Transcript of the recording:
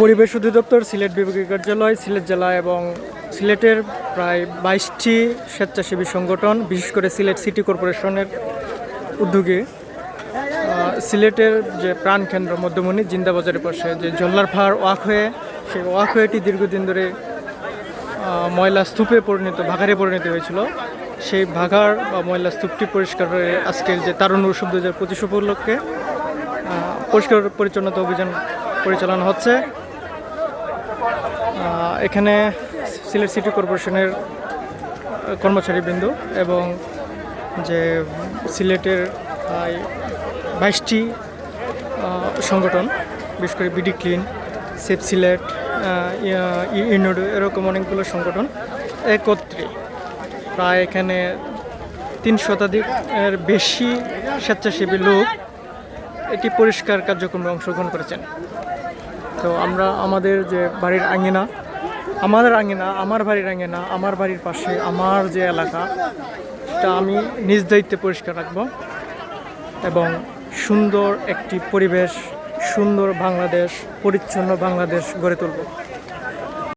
পরিবেশ অধিদপ্তর সিলেট বিভাগীয় কার্যালয়, সিলেট জেলা এবং সিলেটের প্রায় বাইশটি স্বেচ্ছাসেবী সংগঠন, বিশেষ করে সিলেট সিটি কর্পোরেশনের উদ্যোগে সিলেটের যে প্রাণকেন্দ্র মধ্যমণি জিন্দাবাজারের পাশে যে জল্লার ফার ওয়াকওয়ে, সেই ওয়াকওয়েটি দীর্ঘদিন ধরে ময়লা স্তূপে পরিণত ভাগারে পরিণত হয়েছিল। সেই ভাগার বা ময়লা স্তূপটি পরিষ্কার করে আজকের যে তারুণ উৎসব দু হাজার পঁচিশ উপলক্ষে পরিষ্কার পরিচ্ছন্নতা অভিযান পরিচালনা হচ্ছে। এখানে সিলেট সিটি কর্পোরেশনের কর্মচারীবৃন্দ এবং যে সিলেটের বাইশটি সংগঠন, বিশেষ করে BD clean, safe Sylhet united এরকম অনেকগুলো সংগঠন একত্রে প্রায় এখানে তিন শতাধিক এর বেশি স্বেচ্ছাসেবী লোক এটি পরিষ্কার কার্যক্রমে অংশগ্রহণ করেছেন। তো আমরা আমাদের যে বাড়ির আঙিনা, আমাদের আঙিনা, আমার বাড়ির আঙিনা, আমার বাড়ির পাশে, আমার যে এলাকা, সেটা আমি নিজ দায়িত্বে পরিষ্কার রাখব এবং সুন্দর একটি পরিবেশ, সুন্দর বাংলাদেশ, পরিচ্ছন্ন বাংলাদেশ গড়ে তুলব।